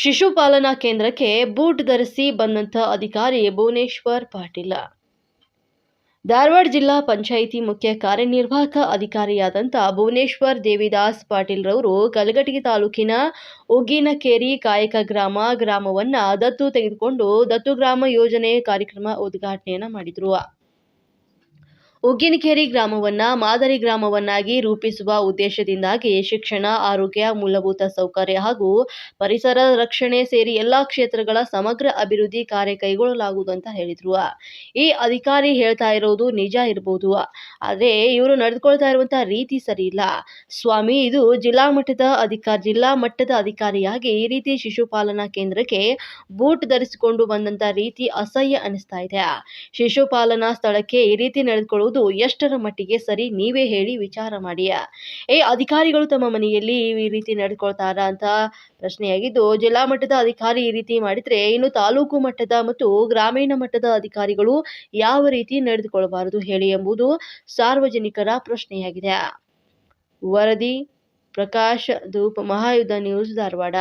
ಶಿಶುಪಾಲನಾ ಕೇಂದ್ರಕ್ಕೆ ಬೂಟ್ ಧರಿಸಿ ಬಂದಂತ ಅಧಿಕಾರಿ ಭುವನೇಶ್ವರ್ ಪಾಟೀಲ. ಧಾರವಾಡ ಜಿಲ್ಲಾ ಪಂಚಾಯಿತಿ ಮುಖ್ಯ ಕಾರ್ಯನಿರ್ವಾಹಕ ಅಧಿಕಾರಿಯಾದಂಥ ಭುವನೇಶ್ವರ್ ದೇವಿದಾಸ್ ಪಾಟೀಲ್ ರವರು ಕಲಘಟಗಿ ತಾಲೂಕಿನ ಉಗ್ಗಿನಕೇರಿ ಕಾಯಕ ಗ್ರಾಮ ಗ್ರಾಮವನ್ನ ದತ್ತು ತೆಗೆದುಕೊಂಡು ದತ್ತು ಗ್ರಾಮ ಯೋಜನೆ ಕಾರ್ಯಕ್ರಮ ಉದ್ಘಾಟನೆಯನ್ನ ಮಾಡಿದ್ರು. ಉಗ್ಗಿನಕೇರಿ ಗ್ರಾಮವನ್ನ ಮಾದರಿ ಗ್ರಾಮವನ್ನಾಗಿ ರೂಪಿಸುವ ಉದ್ದೇಶದಿಂದಾಗಿ ಶಿಕ್ಷಣ, ಆರೋಗ್ಯ, ಮೂಲಭೂತ ಸೌಕರ್ಯ ಹಾಗೂ ಪರಿಸರ ರಕ್ಷಣೆ ಸೇರಿ ಎಲ್ಲಾ ಕ್ಷೇತ್ರಗಳ ಸಮಗ್ರ ಅಭಿವೃದ್ಧಿ ಕಾರ್ಯ ಕೈಗೊಳ್ಳಲಾಗುವುದು ಅಂತ ಹೇಳಿದ್ರು. ಈ ಅಧಿಕಾರಿ ಹೇಳ್ತಾ ಇರೋದು ನಿಜ ಇರಬಹುದು ಆದರೆ ಇವರು ನಡೆದುಕೊಳ್ತಾ ಇರುವಂತಹ ರೀತಿ ಸರಿ ಇಲ್ಲ. ಸ್ವಾಮಿ, ಇದು ಜಿಲ್ಲಾ ಮಟ್ಟದ ಅಧಿಕಾರಿ ಜಿಲ್ಲಾ ಮಟ್ಟದ ಅಧಿಕಾರಿಯಾಗಿ ಈ ರೀತಿ ಶಿಶುಪಾಲನಾ ಕೇಂದ್ರಕ್ಕೆ ಬೂಟ್ ಧರಿಸಿಕೊಂಡು ಬಂದಂತ ರೀತಿ ಅಸಹ್ಯ ಅನಿಸ್ತಾ ಇದೆ. ಶಿಶುಪಾಲನಾ ಸ್ಥಳಕ್ಕೆ ಈ ರೀತಿ ನಡೆದುಕೊಳ್ಳುವುದು ಎಷ್ಟರ ಮಟ್ಟಿಗೆ ಸರಿ ನೀವೇ ಹೇಳಿ ವಿಚಾರ ಮಾಡಿಯಾ? ಏ, ಅಧಿಕಾರಿಗಳು ತಮ್ಮ ಮನೆಯಲ್ಲಿ ಈ ರೀತಿ ನಡೆದುಕೊಳ್ತಾರ ಅಂತ ಪ್ರಶ್ನೆಯಾಗಿದ್ದು, ಜಿಲ್ಲಾ ಮಟ್ಟದ ಅಧಿಕಾರಿ ಈ ರೀತಿ ಮಾಡಿದ್ರೆ ಇನ್ನು ತಾಲೂಕು ಮಟ್ಟದ ಮತ್ತು ಗ್ರಾಮೀಣ ಮಟ್ಟದ ಅಧಿಕಾರಿಗಳು ಯಾವ ರೀತಿ ನಡೆದುಕೊಳ್ಳಬಾರದು ಹೇಳಿ ಎಂಬುದು ಸಾರ್ವಜನಿಕರ ಪ್ರಶ್ನೆಯಾಗಿದೆ. ವರದಿ, ಪ್ರಕಾಶ್ ಧೂಪ್, ಮಹಾಯುದ್ಧ ನ್ಯೂಸ್ ಧಾರವಾಡ.